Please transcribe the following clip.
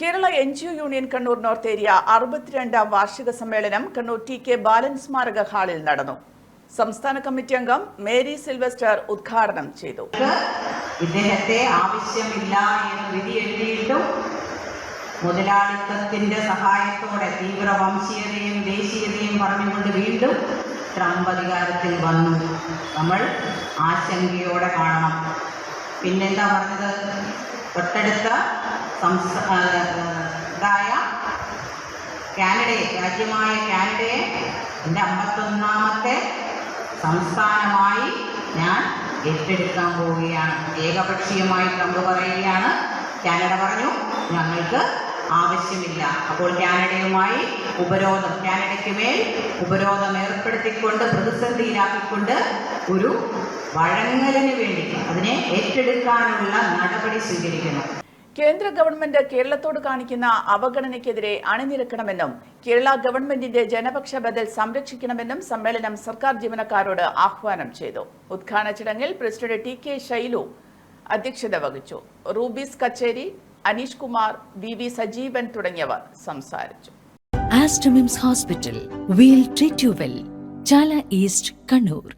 Kerala N G O union Kannur north area അറുപത്തിരണ്ടാം വാർഷിക സമ്മേളനം Kannur T K ബാലൻ സ്മാരക ഹാളിൽ നടന്നു. സംസ്ഥാന കമ്മിറ്റി അംഗം മേരി സിൽവസ്റ്റർ ഉദ്ഘാടനം ചെയ്തു. ഇദ്ദേഹത്തെ ആവശ്യമില്ല എന്ന് വിധി എഴുതിയിട്ടും മുതലാളിത്തത്തിന്റെ സഹായത്തോടെ തീവ്ര വംശീയതയും ദേശീയതയും പറഞ്ഞുകൊണ്ട് വീണ്ടും ട്രംപ് അധികാരത്തിൽ വന്നു. നമ്മൾ ആശങ്കയോടെ കാണണം. പിന്നെന്താ പറഞ്ഞത്? തൊട്ടടുത്ത ഇതായ കാനഡയെ രാജ്യമായ കാനഡയെ എന്റെ അമ്പത്തൊന്നാമത്തെ സംസ്ഥാനമായി ഞാൻ ഏറ്റെടുക്കാൻ പോവുകയാണ്. ഏകപക്ഷീയമായി ട്രംപ് പറയുകയാണ്. കാനഡ പറഞ്ഞു ഞങ്ങൾക്ക് ആവശ്യമില്ല. അപ്പോൾ കാനഡയുമായി ഉപരോധം കാനഡയ്ക്ക് മേൽ ഉപരോധം ഏർപ്പെടുത്തിക്കൊണ്ട് പ്രതിസന്ധിയിലാക്കിക്കൊണ്ട് ഒരു വഴങ്ങലിന് വേണ്ടി അതിനെ ഏറ്റെടുക്കാനുള്ള നടപടി സ്വീകരിക്കുന്നു കേന്ദ്ര ഗവൺമെന്റ് കേരളത്തോട് കാണിക്കുന്ന അവഗണനയ്ക്കെതിരെ അണിനിരക്കണമെന്നും കേരള ഗവൺമെന്റിന്റെ ജനപക്ഷ ബദൽ സംരക്ഷിക്കണമെന്നും സമ്മേളനം സർക്കാർ ജീവനക്കാരോട് ആഹ്വാനം ചെയ്തു. ഉദ്ഘാടന ചടങ്ങിൽ പ്രസിഡന്റ് ടി കെ ശൈലു അധ്യക്ഷത വഹിച്ചു. റൂബീസ് കച്ചേരി അനീഷ് കുമാർ വി വി സജീവൻ തുടങ്ങിയവർ സംസാരിച്ചു. Aster MIMS hospital we'll treat you well Chala east Kannur.